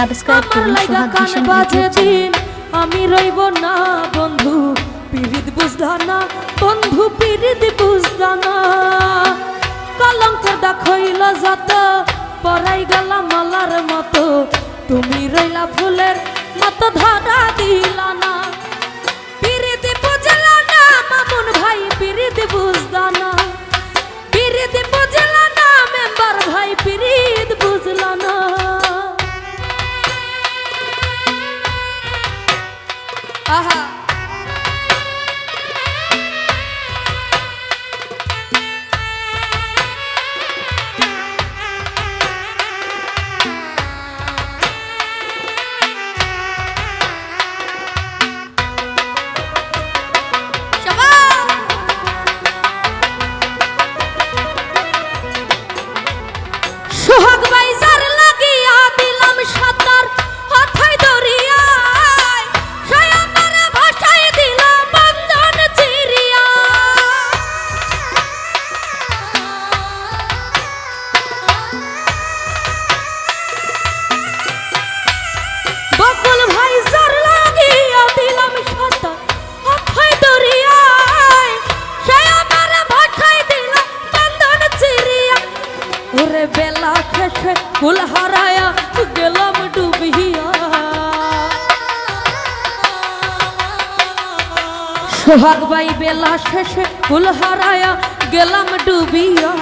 Subscribe করুন সোহাগ ভীষণ YouTube. আমি রইব না বন্ধু পিরিত বুঝলা না বন্ধু পিরিত বুঝলা না কলঙ্কের দেখইল যত পরাই গেলাম মালার মতো। তুমি রইলা ফুলের মতো ধরা দিলা না পিরিত বুঝলা না মামুন ভাই পিরিত বুঝলা না কুল হারায়া গেলাম ডুবিয়া। সোহাগ বাই বেলা শেষে কুল হারায়া গেলাম ডুবিয়া।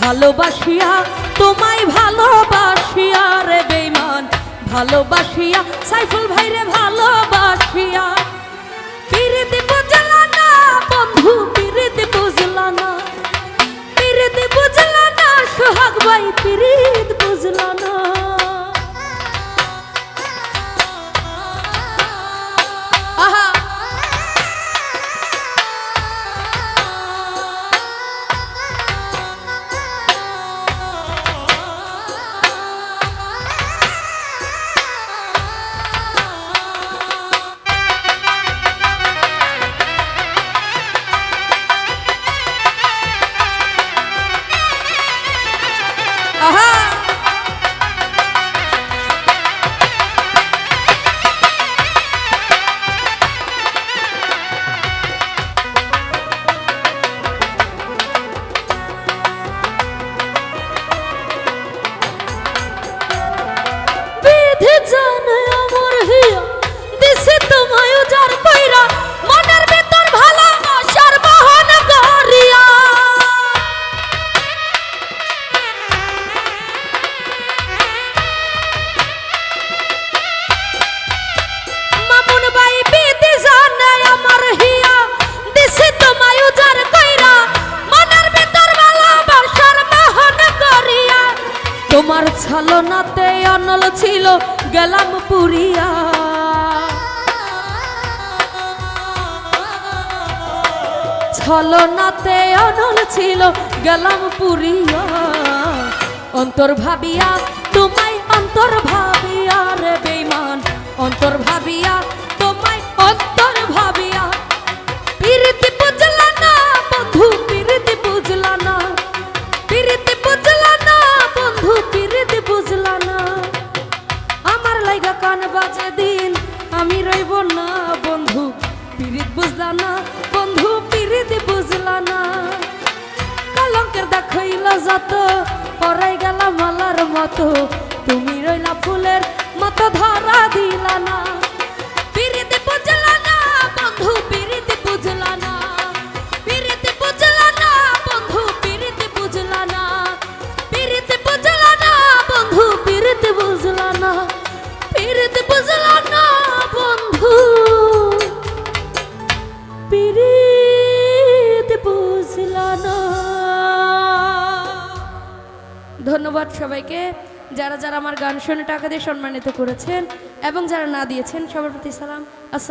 ভালোবাসিয়া, তোমায় ভালোবাসিয়া রে বেইমান। ভালোবাসিয়া, সাইফুল ভাই রে ভালোবাসিয়া। পিরিতি বন্ধু সোহাগ ভাই ছলনাতে অনল ছিল, গেলাম পুরিয়া। ছলনাতে অনল ছিল, গেলাম পুরিয়া। অন্তর ভাবিয়া, তোমায় অন্তর ভাবিয়া রে বেইমান অন্তর ভাবিয়া যত পরাই গেলাম মালার মতো। তুমি রইলা ফুলের মতো ধরা দিলা না। ধন্যবাদ সবাইকে। যারা যারা আমার গান শুনে টাকা দিয়ে সম্মানিত করেছেন এবং যারা না দিয়েছেন, সবার প্রতি সালাম। আসসালাম